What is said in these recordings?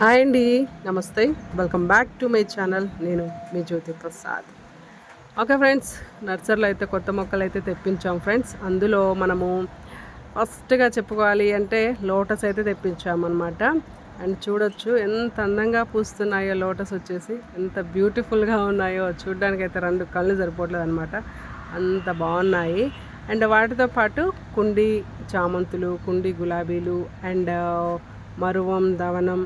Hi అండి నమస్తే. Welcome back to my channel నేను మీ జ్యోతి ప్రసాద్. ఓకే ఫ్రెండ్స్ నర్సరీలో అయితే కొత్త మొక్కలు అయితే తెప్పించాం ఫ్రెండ్స్. అందులో మనము ఫస్ట్గా చెప్పుకోవాలి అంటే లోటస్ అయితే తెప్పించామన్నమాట. అండ్ చూడొచ్చు ఎంత అందంగా పూస్తున్నాయో లోటస్ వచ్చేసి ఎంత బ్యూటిఫుల్గా ఉన్నాయో చూడడానికి అయితే రెండు కళ్ళు సరిపోవట్లేదు అనమాట అంత బాగున్నాయి. అండ్ వాటితో పాటు కుండి చామంతులు కుండి గులాబీలు అండ్ uh, మరువం దవనం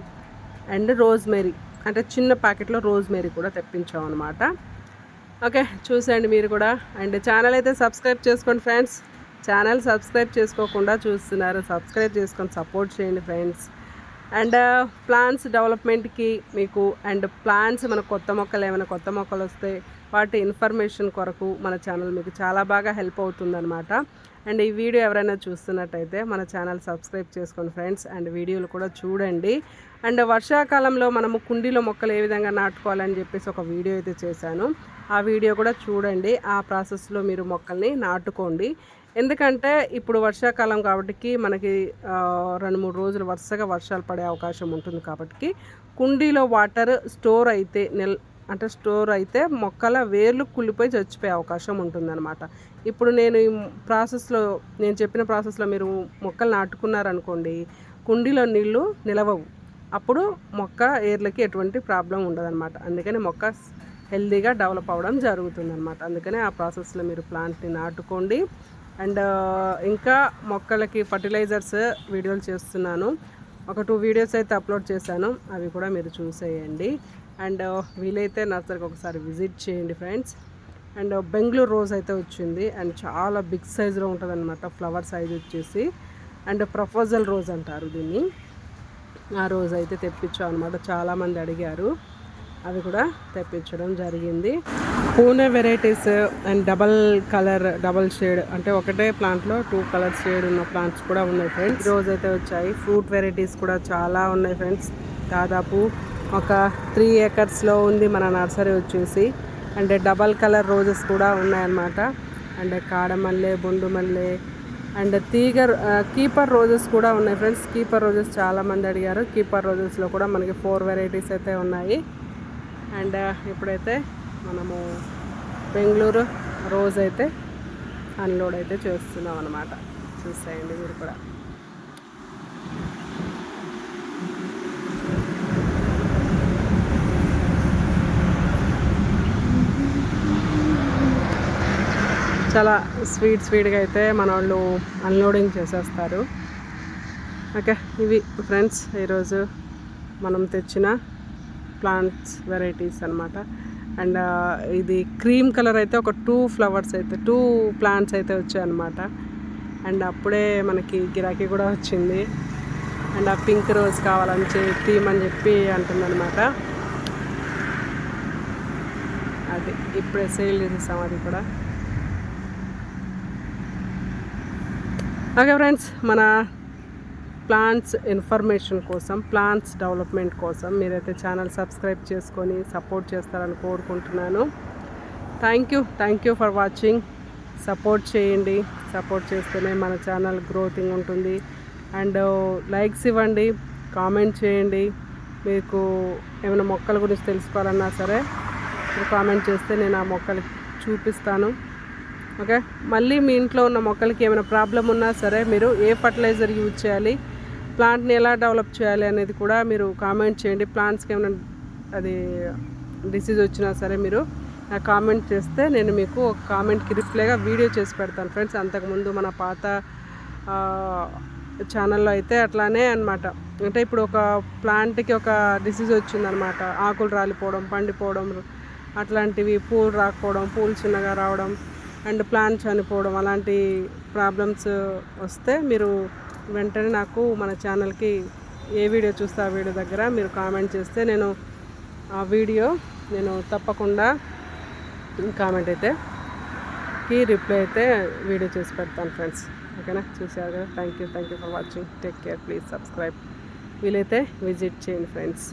అండ్ రోజ్మెరీ. అంటే చిన్న ప్యాకెట్లో రోజ్మెరీ కూడా తెప్పించాం అనమాట ఓకే చూసేయండి మీరు కూడా. అండ్ ఛానల్ అయితే సబ్స్క్రైబ్ చేసుకోండి ఫ్రెండ్స్. ఛానల్ సబ్స్క్రైబ్ చేసుకోకుండా చూస్తున్నారు. సబ్స్క్రైబ్ చేసుకొని సపోర్ట్ చేయండి ఫ్రెండ్స్. అండ్ ప్లాన్స్ డెవలప్మెంట్కి మీకు అండ్ ప్లాన్స్ మన కొత్త మొక్కలు ఏమైనా కొత్త మొక్కలు వస్తే వాటి ఇన్ఫర్మేషన్ కొరకు మన ఛానల్ మీకు చాలా బాగా హెల్ప్ అవుతుందన్నమాట. అండ్ ఈ వీడియో ఎవరైనా చూస్తున్నట్టయితే మన ఛానల్ సబ్స్క్రైబ్ చేసుకోండి ఫ్రెండ్స్ అండ్ వీడియోలు కూడా చూడండి. అండ్ వర్షాకాలంలో మనము కుండీలో మొక్కలు ఏ విధంగా నాటుకోవాలని చెప్పేసి ఒక వీడియో అయితే చేశాను. ఆ వీడియో కూడా చూడండి ఆ ప్రాసెస్లో మీరు మొక్కల్ని నాటుకోండి. ఎందుకంటే ఇప్పుడు వర్షాకాలం కాబట్టి మనకి రెండు మూడు రోజులు వరుసగా వర్షాలు పడే అవకాశం ఉంటుంది కాబట్టి కుండీలో వాటర్ స్టోర్ అయితే నెల అంటే స్టోర్ అయితే మొక్కల వేర్లు కుళ్ళిపోయి చచ్చిపోయే అవకాశం ఉంటుందన్నమాట. ఇప్పుడు నేను ఈ ప్రాసెస్లో నేను చెప్పిన ప్రాసెస్లో మీరు మొక్కలు నాటుకున్నారనుకోండి కుండీలో నీళ్ళు నిలవవు. అప్పుడు మొక్క ఏర్లకి ఎటువంటి ప్రాబ్లం ఉండదన్నమాట. అందుకని మొక్క హెల్దీగా డెవలప్ అవ్వడం జరుగుతుందన్నమాట. అందుకనే ఆ ప్రాసెస్లో మీరు ప్లాంట్ని నాటుకోండి. అండ్ ఇంకా మొక్కలకి ఫర్టిలైజర్స్ వీడియోలు చేస్తున్నాను. ఒక టూ వీడియోస్ అయితే అప్లోడ్ చేశాను. అవి కూడా మీరు చూసేయండి. అండ్ వీలైతే నర్సరీకి ఒకసారి విజిట్ చేయండి ఫ్రెండ్స్. అండ్ బెంగళూరు రోజ్ అయితే వచ్చింది. అండ్ చాలా బిగ్ సైజులో ఉంటుంది అనమాట ఫ్లవర్ సైజ్ వచ్చేసి. అండ్ ప్రపోజల్ రోజ్ అంటారు దీన్ని. ఆ రోజు అయితే తెప్పించాం అనమాట చాలామంది అడిగారు. అవి కూడా తెప్పించడం జరిగింది. Pune varieties and double colour double shade అంటే ఒకటే ప్లాంట్లో టూ కలర్ షేడ్ ఉన్న ప్లాంట్స్ కూడా ఉన్నాయి ఫ్రెండ్స్. రోజు అయితే వచ్చాయి. ఫ్రూట్ వెరైటీస్ కూడా చాలా ఉన్నాయి ఫ్రెండ్స్. దాదాపు ఒక త్రీ ఏకర్స్లో ఉంది మన నర్సరీ వచ్చేసి. అండ్ డబల్ కలర్ రోజెస్ కూడా ఉన్నాయన్నమాట. అండ్ కాడమల్లె బొండు మల్లె అండ్ తీగర్ కీపర్ రోజెస్ కూడా ఉన్నాయి ఫ్రెండ్స్. కీపర్ రోజెస్ చాలామంది అడిగారు. కీపర్ రోజెస్లో కూడా మనకి ఫోర్ వెరైటీస్ అయితే ఉన్నాయి. అండ్ ఇప్పుడైతే మనము బెంగళూరు రోజైతే అయితే అన్లోడ్ అయితే చేస్తున్నాం అనమాట చూసేయండి మీరు కూడా. చాలా స్వీట్ స్వీట్గా అయితే మన వాళ్ళు అన్లోడింగ్ చేసేస్తారు. ఓకే ఇవి ఫ్రెండ్స్ ఈరోజు మనం తెచ్చిన ప్లాంట్స్ వెరైటీస్ అనమాట అండ్ ఇది క్రీమ్ కలర్ అయితే ఒక టూ ఫ్లవర్స్ అయితే టూ ప్లాంట్స్ అయితే వచ్చాయన్నమాట అండ్ అప్పుడే మనకి గిరాకీ కూడా వచ్చింది. అండ్ ఆ పింక్ రోజ్ కావాలని తీయమని చెప్పి అంటుందన్నమాట. అది ఇప్పుడే సేల్ చేసేసాం అది కూడా. ఓకే ఫ్రెండ్స్ మన ప్లాంట్స్ ఇన్ఫర్మేషన్ కోసం ప్లాంట్స్ డెవలప్మెంట్ కోసం మీరైతే ఛానల్ సబ్స్క్రైబ్ చేసుకొని సపోర్ట్ చేస్తారని కోరుకుంటున్నాను. Thank you thank you for watching support చేయండి. సపోర్ట్ చేస్తేనే మన ఛానల్ గ్రోతింగ్ ఉంటుంది. అండ్ లైక్స్ uh, ఇవ్వండి. కామెంట్ చేయండి. మీకు ఏమైనా మొక్కల గురించి తెలుసుకోవాలన్నా సరే మీరు కామెంట్ చేస్తే నేను ఆ మొక్కలు చూపిస్తాను. ఓకే మళ్ళీ మీ ఇంట్లో ఉన్న మొక్కలకి ఏమైనా ప్రాబ్లం ఉన్నా సరే మీరు ఏ ఫర్టిలైజర్ యూజ్ చేయాలి? ప్లాంట్ని ఎలా డెవలప్ చేయాలి అనేది కూడా మీరు కామెంట్ చేయండి. ప్లాంట్స్కి ఏమైనా అది డిసీజ్ వచ్చినా సరే మీరు నాకు కామెంట్ చేస్తే నేను మీకు ఒక కామెంట్కి రిప్లైగా వీడియో చేసి పెడతాను ఫ్రెండ్స్. అంతకుముందు మన పాత ఛానల్లో అయితే అట్లానే అనమాట అంటే ఇప్పుడు ఒక ప్లాంట్కి ఒక డిసీజ్ వచ్చిందనమాట ఆకులు రాలిపోవడం పండిపోవడం అట్లాంటివి పూలు రాకపోవడం పూలు చిన్నగా రావడం అండ్ ప్లాంట్ చనిపోవడం అలాంటి ప్రాబ్లమ్స్ వస్తే మీరు వెంటనే నాకు మన ఛానల్కి ఏ వీడియో చూస్తే ఆ వీడియో దగ్గర మీరు కామెంట్ చేస్తే నేను ఆ వీడియో నేను తప్పకుండా కామెంట్ అయితే కి రిప్లై అయితే వీడియో చేసి పెడతాను ఫ్రెండ్స్. ఓకేనా? చూసారు కదా? Thank you thank you for watching take care please subscribe వీలైతే విజిట్ చేయండి ఫ్రెండ్స్.